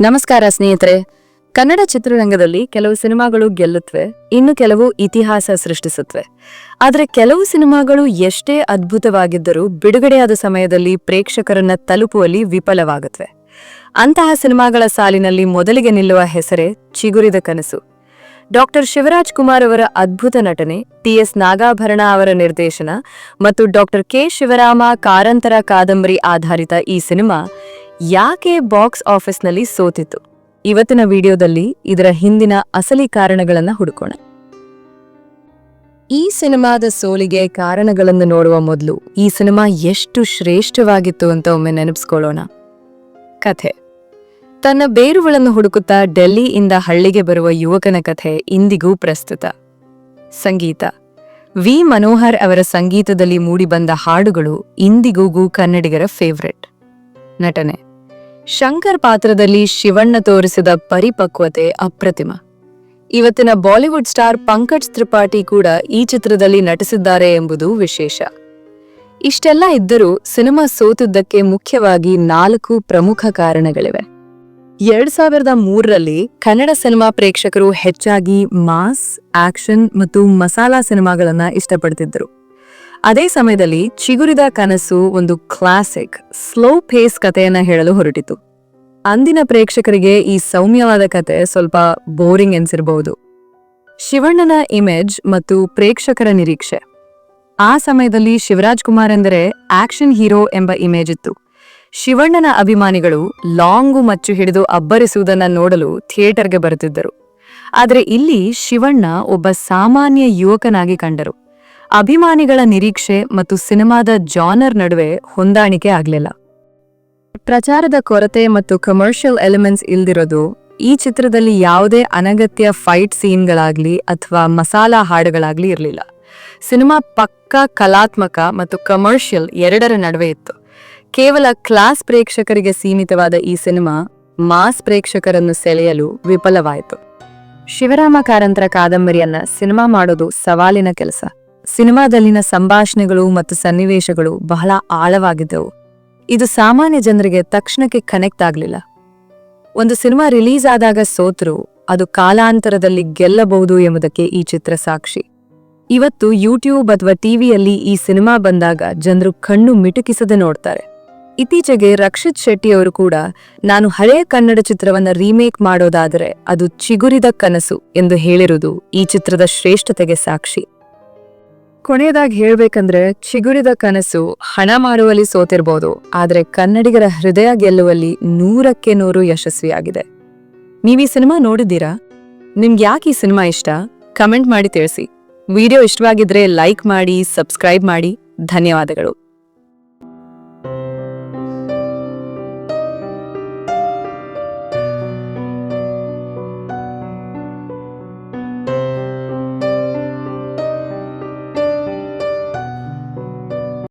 ನಮಸ್ಕಾರ ಸ್ನೇಹಿತರೆ. ಕನ್ನಡ ಚಿತ್ರರಂಗದಲ್ಲಿ ಕೆಲವು ಸಿನಿಮಾಗಳು ಗೆಲ್ಲುತ್ತವೆ ಇನ್ನು ಕೆಲವು ಇತಿಹಾಸ ಸೃಷ್ಟಿಸುತ್ತವೆ ಆದರೆ ಕೆಲವು ಸಿನಿಮಾಗಳು ಎಷ್ಟೇ ಅದ್ಭುತವಾಗಿದ್ದರೂ ಬಿಡುಗಡೆಯಾದ ಸಮಯದಲ್ಲಿ ಪ್ರೇಕ್ಷಕರನ್ನ ತಲುಪುವಲ್ಲಿ ವಿಫಲವಾಗುತ್ತವೆ ಅಂತಹ ಸಿನಿಮಾಗಳ ಸಾಲಿನಲ್ಲಿ ಮೊದಲಿಗೆ ನಿಲ್ಲುವ ಹೆಸರೇ ಚಿಗುರಿದ ಕನಸು. ಡಾಕ್ಟರ್ ಶಿವರಾಜ್ ಕುಮಾರ್ ಅವರ ಅದ್ಭುತ ನಟನೆ ಟಿಎಸ್ ನಾಗಾಭರಣ ಅವರ ನಿರ್ದೇಶನ ಮತ್ತು ಡಾಕ್ಟರ್ ಕೆ. ಶಿವರಾಮ ಕಾರಂತರ ಕಾದಂಬರಿ ಆಧಾರಿತ ಈ ಸಿನಿಮಾ ಯಾಕೆ ಬಾಕ್ಸ್ ಆಫೀಸ್ನಲ್ಲಿ ಸೋತಿತ್ತು? ಇವತ್ತಿನ ವಿಡಿಯೋದಲ್ಲಿ ಇದರ ಹಿಂದಿನ ಅಸಲಿ ಕಾರಣಗಳನ್ನು ಹುಡುಕೋಣ. ಈ ಸಿನಿಮಾದ ಸೋಲಿಗೆ ಕಾರಣಗಳನ್ನು ನೋಡುವ ಮೊದಲು ಈ ಸಿನಿಮಾ ಎಷ್ಟು ಶ್ರೇಷ್ಠವಾಗಿತ್ತು ಅಂತ ಒಮ್ಮೆ ನೆನಪಿಸ್ಕೊಳ್ಳೋಣ. ಕಥೆ. ತನ್ನ ಬೇರುಗಳನ್ನು ಹುಡುಕುತ್ತಾ ಡೆಲ್ಲಿಯಿಂದ ಹಳ್ಳಿಗೆ ಬರುವ ಯುವಕನ ಕಥೆ ಇಂದಿಗೂ ಪ್ರಸ್ತುತ. ಸಂಗೀತ. ವಿ. ಮನೋಹರ್ ಅವರ ಸಂಗೀತದಲ್ಲಿ ಮೂಡಿಬಂದ ಹಾಡುಗಳು ಇಂದಿಗೂ ಕನ್ನಡಿಗರ ಫೇವ್ರೆಟ್. ನಟನೆ. ಶಂಕರ್ ಪಾತ್ರದಲ್ಲಿ ಶಿವಣ್ಣ ತೋರಿಸಿದ ಪರಿಪಕ್ವತೆ ಅಪ್ರತಿಮ. ಇವತ್ತಿನ ಬಾಲಿವುಡ್ ಸ್ಟಾರ್ ಪಂಕಜ್ ತ್ರಿಪಾಠಿ ಕೂಡ ಈ ಚಿತ್ರದಲ್ಲಿ ನಟಿಸಿದ್ದಾರೆ ಎಂಬುದು ವಿಶೇಷ. ಇಷ್ಟೆಲ್ಲ ಇದ್ದರೂ ಸಿನಿಮಾ ಸೋತಿದ್ದಕ್ಕೆ ಮುಖ್ಯವಾಗಿ ನಾಲ್ಕು ಪ್ರಮುಖ ಕಾರಣಗಳಿವೆ. ಎರಡ್ ಸಾವಿರದ ಮೂರರಲ್ಲಿ ಕನ್ನಡ ಸಿನಿಮಾ ಪ್ರೇಕ್ಷಕರು ಹೆಚ್ಚಾಗಿ ಮಾಸ್, ಆಕ್ಷನ್ ಮತ್ತು ಮಸಾಲಾ ಸಿನಿಮಾಗಳನ್ನ ಇಷ್ಟಪಡ್ತಿದ್ದರು. ಅದೇ ಸಮಯದಲ್ಲಿ ಚಿಗುರಿದ ಕನಸು ಒಂದು ಕ್ಲಾಸಿಕ್ ಸ್ಲೋ ಪೇಸ್ ಕಥೆಯನ್ನ ಹೇಳಲು ಹೊರಟಿತು. ಅಂದಿನ ಪ್ರೇಕ್ಷಕರಿಗೆ ಈ ಸೌಮ್ಯವಾದ ಕತೆ ಸ್ವಲ್ಪ ಬೋರಿಂಗ್ ಎನ್ಸಿರಬಹುದು. ಶಿವಣ್ಣನ ಇಮೇಜ್ ಮತ್ತು ಪ್ರೇಕ್ಷಕರ ನಿರೀಕ್ಷೆ. ಆ ಸಮಯದಲ್ಲಿ ಶಿವರಾಜ್ ಕುಮಾರ್ ಎಂದರೆ ಆಕ್ಷನ್ ಹೀರೋ ಎಂಬ ಇಮೇಜ್ ಇತ್ತು. ಶಿವಣ್ಣನ ಅಭಿಮಾನಿಗಳು ಲಾಂಗು ಮಚ್ಚು ಹಿಡಿದು ಅಬ್ಬರಿಸುವುದನ್ನ ನೋಡಲು ಥಿಯೇಟರ್ಗೆ ಬರುತ್ತಿದ್ದರು. ಆದರೆ ಇಲ್ಲಿ ಶಿವಣ್ಣ ಒಬ್ಬ ಸಾಮಾನ್ಯ ಯುವಕನಾಗಿ ಕಂಡರು. ಅಭಿಮಾನಿಗಳ ನಿರೀಕ್ಷೆ ಮತ್ತು ಸಿನಿಮಾದ ಜಾನರ್ ನಡುವೆ ಹೊಂದಾಣಿಕೆ ಆಗಲಿಲ್ಲ. ಪ್ರಚಾರದ ಕೊರತೆ ಮತ್ತು ಕಮರ್ಷಿಯಲ್ ಎಲಿಮೆಂಟ್ಸ್ ಇಲ್ದಿರೋದು ಈ ಚಿತ್ರದಲ್ಲಿ ಯಾವುದೇ ಅನಗತ್ಯ ಫೈಟ್ ಸೀನ್ಗಳಾಗ್ಲಿ ಅಥವಾ ಮಸಾಲಾ ಹಾಡುಗಳಾಗ್ಲಿ ಇರಲಿಲ್ಲ. ಸಿನಿಮಾ ಪಕ್ಕಾ ಕಲಾತ್ಮಕ ಮತ್ತು ಕಮರ್ಷಿಯಲ್ ಎರಡರ ನಡುವೆ ಇತ್ತು. ಕೇವಲ ಕ್ಲಾಸ್ ಪ್ರೇಕ್ಷಕರಿಗೆ ಸೀಮಿತವಾದ ಈ ಸಿನಿಮಾ ಮಾಸ್ ಪ್ರೇಕ್ಷಕರನ್ನು ಸೆಳೆಯಲು ವಿಫಲವಾಯಿತು. ಶಿವರಾಮ ಕಾರಂತರ ಕಾದಂಬರಿಯನ್ನ ಸಿನಿಮಾ ಮಾಡೋದು ಸವಾಲಿನ ಕೆಲಸ. ಸಿನಿಮಾದಲ್ಲಿನ ಸಂಭಾಷಣೆಗಳು ಮತ್ತು ಸನ್ನಿವೇಶಗಳು ಬಹಳ ಆಳವಾಗಿದ್ದವು. ಇದು ಸಾಮಾನ್ಯ ಜನರಿಗೆ ತಕ್ಷಣಕ್ಕೆ ಕನೆಕ್ಟ್ ಆಗಲಿಲ್ಲ. ಒಂದು ಸಿನಿಮಾ ರಿಲೀಸ್ ಆದಾಗ ಸೋತರು, ಅದು ಕಾಲಾಂತರದಲ್ಲಿ ಗೆಲ್ಲಬಹುದು ಎಂಬುದಕ್ಕೆ ಈ ಚಿತ್ರ ಸಾಕ್ಷಿ. ಇವತ್ತು ಯೂಟ್ಯೂಬ್ ಅಥವಾ ಟಿವಿಯಲ್ಲಿ ಈ ಸಿನಿಮಾ ಬಂದಾಗ ಜನರು ಕಣ್ಣು ಮಿಟುಕಿಸದೆ ನೋಡ್ತಾರೆ. ಇತ್ತೀಚೆಗೆ ರಕ್ಷಿತ್ ಶೆಟ್ಟಿ ಅವರು ಕೂಡ, ನಾನು ಹಳೆಯ ಕನ್ನಡ ಚಿತ್ರವನ್ನ ರೀಮೇಕ್ ಮಾಡೋದಾದರೆ ಅದು ಚಿಗುರಿದ ಕನಸು ಎಂದು ಹೇಳಿರುವುದು ಈ ಚಿತ್ರದ ಶ್ರೇಷ್ಠತೆಗೆ ಸಾಕ್ಷಿ. ಕೊನೆಯದಾಗಿ ಹೇಳ್ಬೇಕಂದ್ರೆ ಚಿಗುರಿದ ಕನಸು ಹಣ ಮಾಡುವಲ್ಲಿ ಸೋತಿರ್ಬೋದು, ಆದ್ರೆ ಕನ್ನಡಿಗರ ಹೃದಯ ಗೆಲ್ಲುವಲ್ಲಿ ನೂರಕ್ಕೆ ನೂರು ಯಶಸ್ವಿಯಾಗಿದೆ. ನೀವು ಈ ಸಿನಿಮಾ ನೋಡಿದ್ದೀರಾ? ನಿಮ್ಗೆ ಯಾಕೆ ಈ ಸಿನಿಮಾ ಇಷ್ಟ? ಕಮೆಂಟ್ ಮಾಡಿ ತಿಳಿಸಿ. ವಿಡಿಯೋ ಇಷ್ಟವಾಗಿದ್ರೆ ಲೈಕ್ ಮಾಡಿ, ಸಬ್ಸ್ಕ್ರೈಬ್ ಮಾಡಿ. ಧನ್ಯವಾದಗಳು.